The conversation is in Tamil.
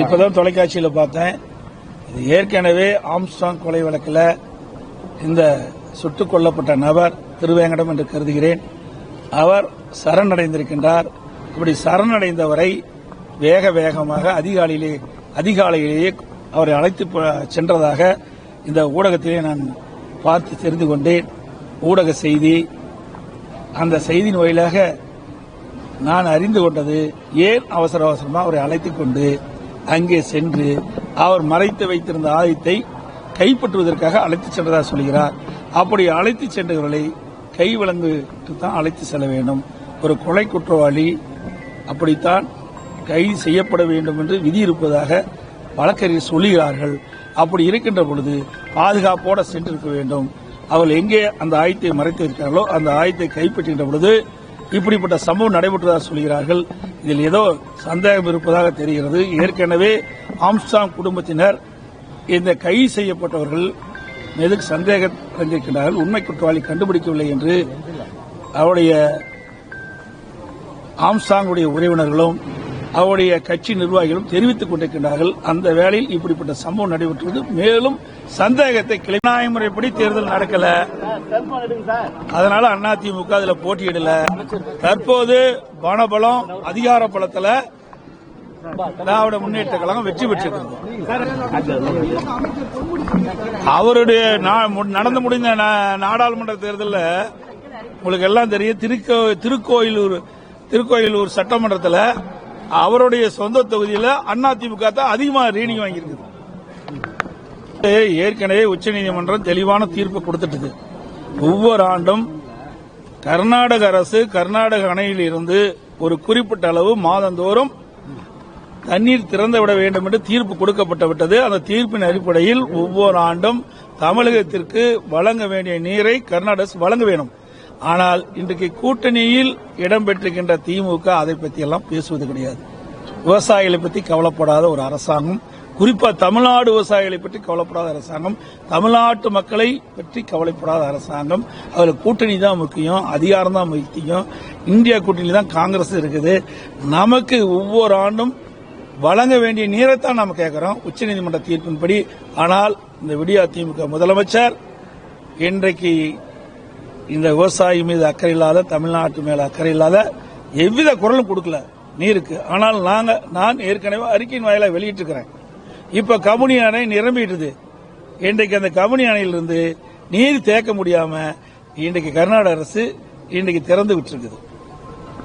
இப்பதான் தொலைக்காட்சியில பார்த்தேன். இது ஏற்கனவே ஆம்ஸ்டாங் கொலை வழக்கில் இந்த சுட்டுக் கொல்லப்பட்ட நபர் திருவேங்கடம் என்று கருதுகிறேன். அவர் சரணடைந்திருக்கின்றார். இப்படி சரணடைந்தவரை வேக வேகமாக அதிகாலையிலே அதிகாலையிலேயே அவரை அழைத்து சென்றதாக இந்த ஊடகத்திலே நான் பார்த்து தெரிந்து கொண்டேன். ஊடக செய்தி அந்த செய்தியின் வாயிலாக நான் அறிந்து கொண்டது ஏன் அவசர அவசரமா அவரை அழைத்துக் கொண்டு அங்கே சென்று அவர் மறைத்து வைத்திருந்த ஆயுதத்தை கைப்பற்றுவதற்காக அழைத்துச் சென்றதாக சொல்கிறார். அப்படி அழைத்து சென்றவர்களை கை வழங்கிட்டு தான் அழைத்து செல்ல வேண்டும். ஒரு கொலை குற்றவாளி அப்படித்தான் கைது செய்யப்பட வேண்டும் என்று விதி இருப்பதாக வழக்கறிஞர் சொல்லுகிறார்கள். அப்படி இருக்கின்ற பொழுது பாதுகாப்போட சென்றிருக்க வேண்டும். அவர்கள் எங்கே அந்த ஆயத்தை மறைத்து இருக்கிறார்களோ அந்த ஆயத்தை கைப்பற்றுகின்ற பொழுது இப்படிப்பட்ட சம்பவம் நடைபெற்றதாக சொல்கிறார்கள். இதில் ஏதோ சந்தேகம் இருப்பதாக தெரிகிறது. ஏற்கனவே ஆம்ஸ்டாங் குடும்பத்தினர் இந்த கைது செய்யப்பட்டவர்கள் மீது சந்தேகம் அடைந்திருக்கிறார்கள் உண்மை குற்றவாளி கண்டுபிடிக்கவில்லை என்று அவருடைய ஆம்சாங்குடைய உறவினர்களும் அவருடைய கட்சி நிர்வாகிகளும் தெரிவித்துக் கொண்டிருக்கின்றார்கள். அந்த வேளையில் இப்படிப்பட்ட சம்பவம் நடைபெற்றது. மேலும் சந்தேகத்தை கிளைநாய முறைப்படி தேர்தல் நடக்கல. அதனால அதிமுக அதுல போட்டியிடல. தற்போது பணபலம் அதிகார பலத்துல திராவிட முன்னேற்ற கழகம் வெற்றி பெற்றிருக்கிறது. அவருடைய நா- நடந்து முடிந்த நா- நாடாளுமன்ற தேர்தலில் உங்களுக்கு எல்லாம் தெரியும். திருக்கோ திருக்கோயிலூர் திருக்கோயிலூர் சட்டமன்றத்தில் அவருடைய சொந்த தொகுதியில் அதிமுக தான் அதிகமாக ரீடிங் வாங்கியிருக்குது. ஏற்கனவே உச்சநீதிமன்றம் தெளிவான தீர்ப்பு கொடுத்துட்டது. ஒவ்வொரு ஆண்டும் கர்நாடக அரசு கர்நாடக அணையில் இருந்து ஒரு குறிப்பிட்ட அளவு மாதந்தோறும் தண்ணீர் திறந்து விட வேண்டும் என்று தீர்ப்பு கொடுக்கப்பட்டு விட்டது. அந்த தீர்ப்பின் அடிப்படையில் ஒவ்வொரு ஆண்டும் தமிழகத்திற்கு வழங்க வேண்டிய நீரை கர்நாடக அரசு வழங்க வேண்டும். ஆனால் இன்றைக்கு கூட்டணியில் இடம்பெற்றிருக்கின்ற திமுக அதை பற்றி எல்லாம் பேசுவது கிடையாது. விவசாயிகளை பற்றி கவலைப்படாத ஒரு அரசாங்கம் குறிப்பாக தமிழ்நாடு விவசாயிகளை பற்றி கவலைப்படாத அரசாங்கம் தமிழ்நாட்டு மக்களை பற்றி கவலைப்படாத அரசாங்கம். அதில் கூட்டணி தான் முக்கியம் அதிகாரம் தான் முக்கியம். இந்தியா கூட்டணி தான் காங்கிரஸ் இருக்குது. நமக்கு ஒவ்வொரு ஆண்டும் வழங்க வேண்டிய நீரைத்தான் நாம் கேட்கிறோம். உச்சநீதிமன்ற தீர்ப்பின்படி. ஆனால் இந்த விடியா திமுக முதலமைச்சர் இன்றைக்கு இந்த விவசாயி மீது அக்கறை இல்லாத தமிழ்நாட்டு மேல அக்கறை இல்லாத எவ்வித குரலும் கொடுக்கல. நீருக்கு ஆனால் நாங்க நான் ஏற்கனவே அறிக்கையின் வாயிலா வெளியிட்டிருக்கிறேன். இப்ப கமுனி அணை நிரம்பிட்டுது. இன்றைக்கு அந்த கமுனி அணையிலிருந்து நீர் தேக்க முடியாம இன்றைக்கு கர்நாடக அரசு இன்றைக்கு திறந்து விட்டுருக்குது.